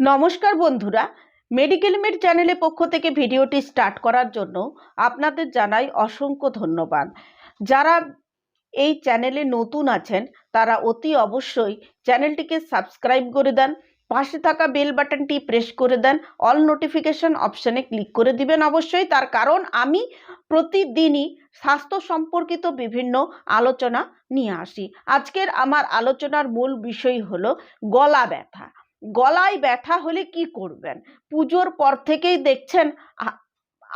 নমস্কার বন্ধুরা medical made চ্যানেলের পক্ষ থেকে ভিডিওটি স্টার্ট করার জন্য আপনাদের জানাই অসংখ্য ধন্যবাদ। যারা এই চ্যানেলে নতুন আছেন, তারা অতি অবশ্যই চ্যানেলটিকে সাবস্ক্রাইব করে দেন, পাশে থাকা বেল বাটনটি প্রেস করে দেন অল নোটিফিকেশন অপশানে ক্লিক করে দিবেন অবশ্যই। তার কারণ আমি প্রতিদিনই স্বাস্থ্য সম্পর্কিত বিভিন্ন আলোচনা নিয়ে আসি। আজকের আমার আলোচনার মূল বিষয় হলো গলা ব্যথা। গলায় ব্যথা হলে কি করবেন? পুজোর পর থেকেই দেখছেন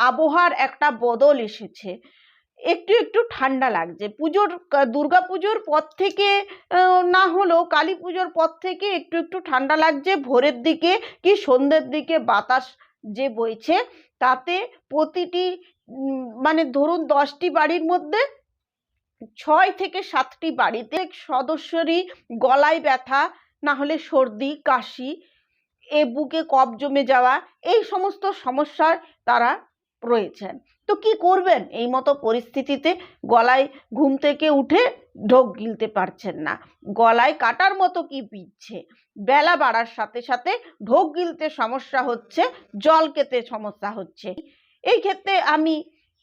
আবহাওয়ার একটা বদল এসেছে। একটু একটু ঠান্ডা লাগছে। পুজোর দুর্গা পুজোর পর থেকে না হলেও কালী পুজোর পর থেকে একটু একটু ঠান্ডা লাগছে। ভোরের দিকে কি সন্ধ্যের দিকে বাতাস যে বইছে, তাতে প্রতিটি মানে ধরুন দশটি বাড়ির মধ্যে ছয় থেকে সাতটি বাড়িতে সদস্যরই গলায় ব্যথা না হলে সর্দি, কাশি, এ বুকে কফ জমে যাওয়া, এই সমস্ত সমস্যার তারা রয়েছেন। তো কি করবেন? এই মতো পরিস্থিতিতে গলায় ঘুম থেকে উঠে ঢোক গিলতে পারছেন না। গলায় কাটার মতো কি পিচ্ছে? বেলা বাড়ার সাথে সাথে ঢোক গিলতে সমস্যা হচ্ছে, জল খেতে সমস্যা হচ্ছে। এই ক্ষেত্রে আমি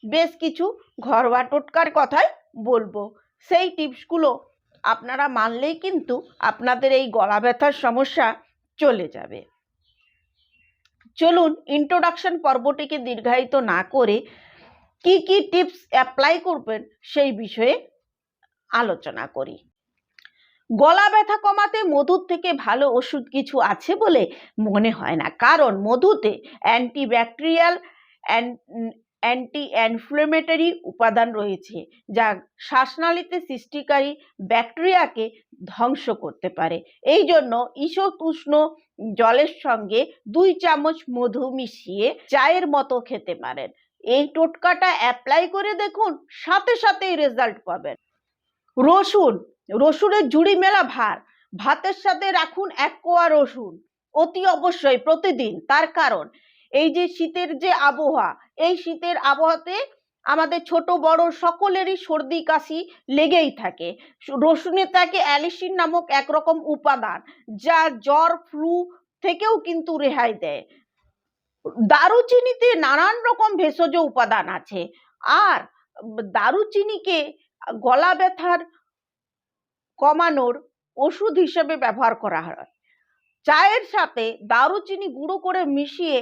বেশ কিছু ঘরোয়া টোটকার কথাই বলব। সেই টিপসগুলো আপনারা মানলেই কিন্তু আপনাদের এই গলা ব্যথার সমস্যা চলে যাবে। চলুন ইন্ট্রোডাকশন পর্বটিকে দীর্ঘায়িত না করে কি কি টিপস অ্যাপ্লাই করবেন সেই বিষয়ে আলোচনা করি। গলা ব্যথা কমাতে মধুর থেকে ভালো ওষুধ কিছু আছে বলে মনে হয় না। কারণ মধুতে অ্যান্টিব্যাকটেরিয়াল অ্যান্টি অ্যানফ্লেমেটরি উপাদান রয়েছে, যা শ্বাসনালীতে সৃষ্টিকারী ব্যাকটেরিয়াকে ধ্বংস করতে পারে। এই জন্য ঈষৎ উষ্ণ জলের সঙ্গে দুই চামচ মধু মিশিয়ে চায়ের মতো খেতে পারেন। এই টোটকাটা অ্যাপ্লাই করে দেখুন, সাথে সাথেই রেজাল্ট পাবেন। রসুন, রসুনের জুড়ি মেলা ভার, ভাতের সাথে রাখুন এক কোয়া রসুন। অতি অবশ্যই প্রতিদিন, তার কারণ এই যে শীতের যে আবহাওয়া, এই শীতের আবহাওয়াতে আমাদের ছোট, বড় সকলেরই সর্দি, কাশি লেগেই থাকে। রসুনে থাকে অ্যালিসিন নামক একরকম উপাদান যা জ্বর, ফ্লু থেকেও কিন্তু রেহাই দেয়। দারুচিনিতে নানান রকম ভেষজ উপাদান আছে আর দারুচিনিকে গলা ব্যথার কমানোর ওষুধ হিসেবে ব্যবহার করা হয়। চায়ের সাথে দারুচিনি গুঁড়ো করে মিশিয়ে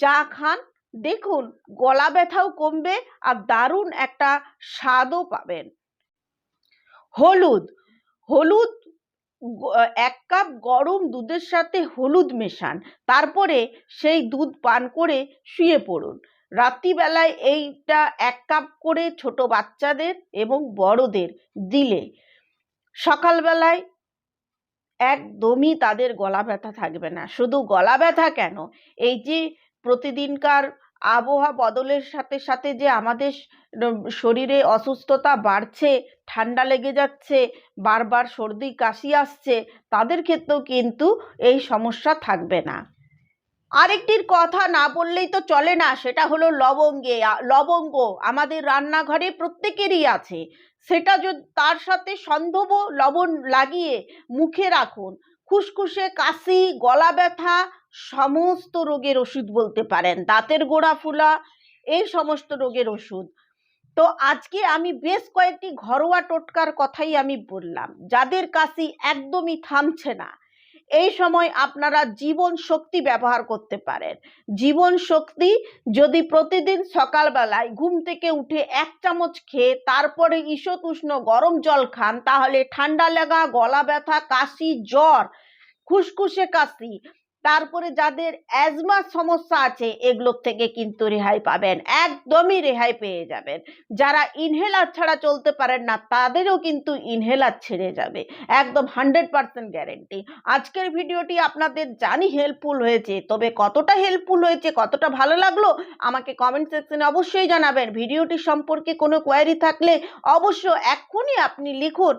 চা খান, দেখুন গলা ব্যথাও কমবে আর দারুণ একটা স্বাদও পাবেন। হলুদ হলুদ এক কাপ গরম দুধের সাথে হলুদ মেশান, তারপরে সেই দুধ পান করে শুয়ে পড়ুন। রাত্রিবেলায় এইটা এক কাপ করে ছোট বাচ্চাদের এবং বড়দের দিলে সকালবেলায় একদমই তাদের গলা ব্যথা থাকবে না। শুধু গলা ব্যথা কেন? এই যে প্রতিদিনকার আবহাওয়া বদলের সাথে সাথে যে আমাদের শরীরে অসুস্থতা বাড়ছে, ঠান্ডা লেগে যাচ্ছে, বারবার সর্দি, কাশি আসছে, তাদের ক্ষেত্রেও কিন্তু এই সমস্যা থাকবে না। আরেকটির কথা না বললেই তো চলে না, সেটা হলো লবঙ্গে। লবঙ্গ আমাদের রান্নাঘরে প্রত্যেকেরই আছে। সেটা যদি তার সাথে সন্ধব লবণ লাগিয়ে মুখে রাখুন। খুসখুসে কাশি, গলা ব্যথা সমস্ত রোগের ওষুধ বলতে পারেন, দাঁতের গোড়া ফুলা, এই সমস্ত রোগের ওষুধ। তো আজকে আমি বেশ কয়েকটি ঘরোয়া টোটকার কথাই আমি বললাম, যাদের কাশি একদমই থামছে না। এই সময় আপনারা জীবন শক্তি ব্যবহার করতে পারেন। জীবন শক্তি যদি প্রতিদিন সকালবেলায় ঘুম থেকে উঠে এক চামচ খেয়ে তারপরে ঈষৎ উষ্ণ গরম জল খান, তাহলে ঠান্ডা লাগা, গলা ব্যথা, কাশি, জ্বর, খুসখুসে কাশি তারপরে যাদের অ্যাজমার সমস্যা আছে, এগুলোর থেকে কিন্তু রেহাই পাবেন, একদমই রেহাই পেয়ে যাবেন। যারা ইনহেলার ছাড়া চলতে পারেন না, তাদেরও কিন্তু ইনহেলার ছেড়ে যাবে, একদম হান্ড্রেড পার্সেন্ট গ্যারেন্টি আজকের ভিডিওটি আপনাদের জানি হেল্পফুল হয়েছে, তবে কতটা হেল্পফুল হয়েছে, কতটা ভালো লাগল, আমাকে কমেন্ট সেকশনে অবশ্যই জানাবেন। ভিডিওটি সম্পর্কে কোনো কোয়ারি থাকলে অবশ্য এক্ষুনি আপনি লিখুন।